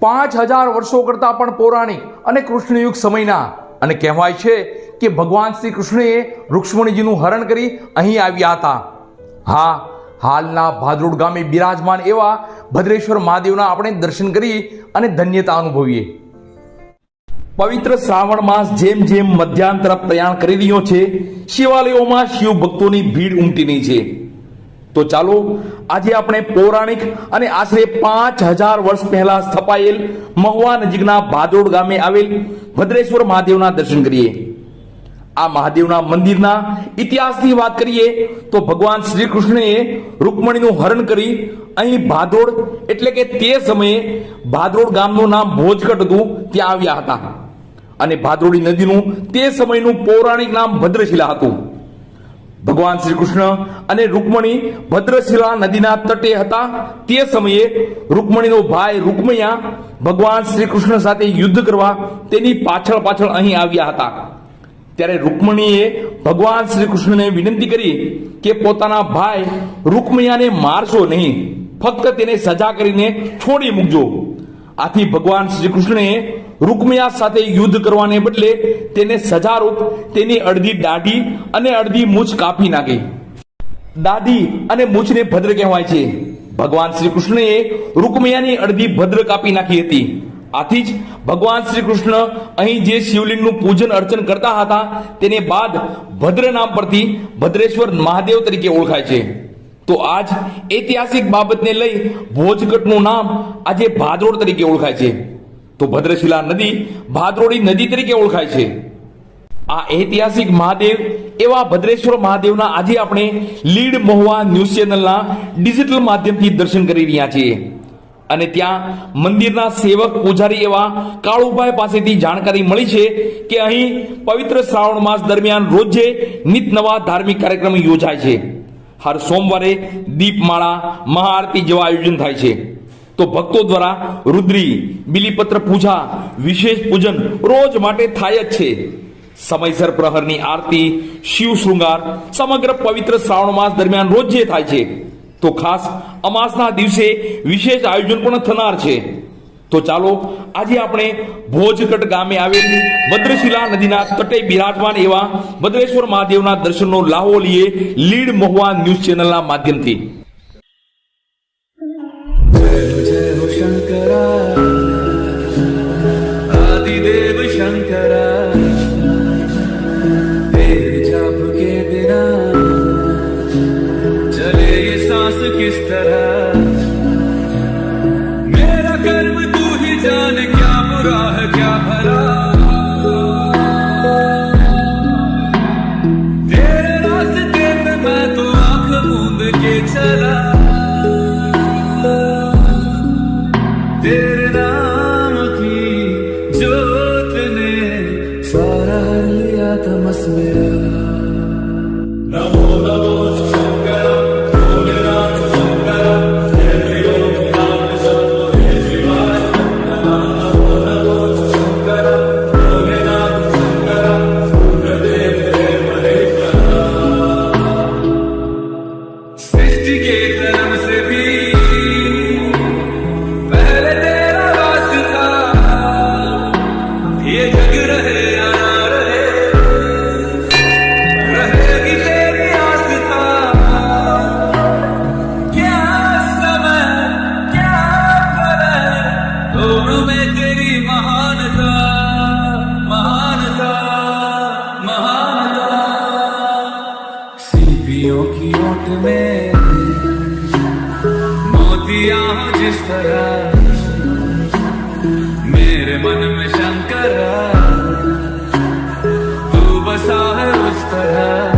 પાંચ હજાર વર્ષો કરતાં પણ પૌરાણિક અને કૃષ્ણયુગ સમયના. અને કહેવાય છે કે ભગવાન શ્રી કૃષ્ણએ રુક્ષ્મણીજીનું હરણ કરી અહીં આવ્યા હતા. હા, હાલના ભાદરોડ ગામે બિરાજમાન એવા ભદ્રેશ્વર મહાદેવના આપણે દર્શન કરી અને ધન્યતા અનુભવીએ. પવિત્ર શ્રાવણ માસ જેમ જેમ મધ્યાહન તરફ પ્રયાણ કરી રહ્યો છે, શિવાલયોમાં શિવ ભક્તોની ભીડ ઉમટી રહી છે. તો ચાલો આજે આપણે પૌરાણિક અને આશરે પાંચ હજાર વર્ષ પહેલા સ્થપાયેલ મહુવા નજીકના ભાદોડ ગામે આવેલ ભદ્રેશ્વર મહાદેવના દર્શન કરીએ. આ મહાદેવના મંદિરના ઇતિહાસની વાત કરીએ તો ભગવાન શ્રી કૃષ્ણએ રૂકમણીનું હરણ કરી અહીં ભાદોડ એટલે કે તે સમયે ભાદોડ ગામનું નામ ભોજકટ હતું, ત્યાં આવ્યા હતા. અને ભાદોડી નદીનું તે સમયનું પૌરાણિક નામ ભદ્રશિલા હતું. ભગવાન શ્રી કૃષ્ણ અને રૂકમણી ભદ્રશિલા નદીના તટે હતા. તે સમયે રૂકમણીનો ભાઈ રૂકમૈયા ભગવાન શ્રી કૃષ્ણ સાથે યુદ્ધ કરવા તેની પાછળ પાછળ અહીં આવ્યા હતા. ત્યારે રૂકમણીએ ભગવાન શ્રી કૃષ્ણને વિનંતી કરી કે પોતાના ભાઈ રૂકમૈયાને મારશો નહીં. ફક્ત તેને સજા કરીને છોડી મૂકજો. આથી ભગવાન શ્રી કૃષ્ણએ રૂકમૈયા સાથે યુદ્ધ કરવાને બદલે તેને સજારૂપ તેની અડધી દાઢી અને અડધી મૂછ કાપી નાખી. દાઢી અને મૂછને ભદ્ર કહેવાય છે. ભગવાન શ્રી કૃષ્ણએ રૂકમૈયાની અડધી ભદ્ર કાપી નાખી હતી. આથી જ ભગવાન શ્રી કૃષ્ણ અહીં જે શિવલિંગનું પૂજન અર્ચન કરતા હતા તેને બાદ ભદ્ર નામ પરથી ભદ્રેશ્વર મહાદેવ તરીકે ઓળખાય છે. તો આજ ઐતિહાસિક બાબતને લઈ ભોજગઢનું નામ આજે ભાદરોડ તરીકે ઓળખાય છે. તો ભદ્રશિલા નદી ભાદરોડી નદી તરીકે ઓળખાય છે. આ ઐતિહાસિક મહાદેવ એવા ભદ્રેશ્વર મહાદેવના આજે આપણે લીડ મહુવા ન્યૂઝ ચેનલના ડિજિટલ માધ્યમથી દર્શન કરી રહ્યા છીએ. અને ત્યાં મંદિરના સેવક, પૂજારી એવા કાળુભાઈ પાસેથી જાણકારી મળી છે કે અહીં પવિત્ર શ્રાવણ માસ દરમિયાન રોજે નિત નવા ધાર્મિક કાર્યક્રમ યોજાય છે. હર સોમવારે દીપમાળા, મહાઆરતી જેવા આયોજન થાય છે. તો ભક્તો દ્વારા રુદ્રી, બિલીપત્ર પૂજા, વિશેષ પૂજન રોજ માટે થાય જ છે. સમયસર પ્રહરની આરતી, શિવ શૃંગાર, સમગ્ર પવિત્ર શ્રાવણ માસ દરમિયાન રોજે થાય છે. તો ખાસ અમાસના દિવસે વિશેષ આયોજન પણ થનાર છે. તો ચાલો આજે આપણે ભોજકટ ગામે આવેલ ભદ્રશિલા નદીના તટે બિરાજમાન એવા ભદ્રેશ્વર મહાદેવના દર્શનનો લાહો લઈએ લીડ મહુવા ન્યૂઝ ચેનલના માધ્યમથી. मेरा कर्म तू ही जाने क्या बुरा है क्या भला तेरे रास्ते पे मैं तो आंख मूंद के चला दोनों में तेरी महानता महानता महानता। सीपियों की ओट में मोतिया जिस तरह, मेरे मन में शंकर तू बसा है उस तरह।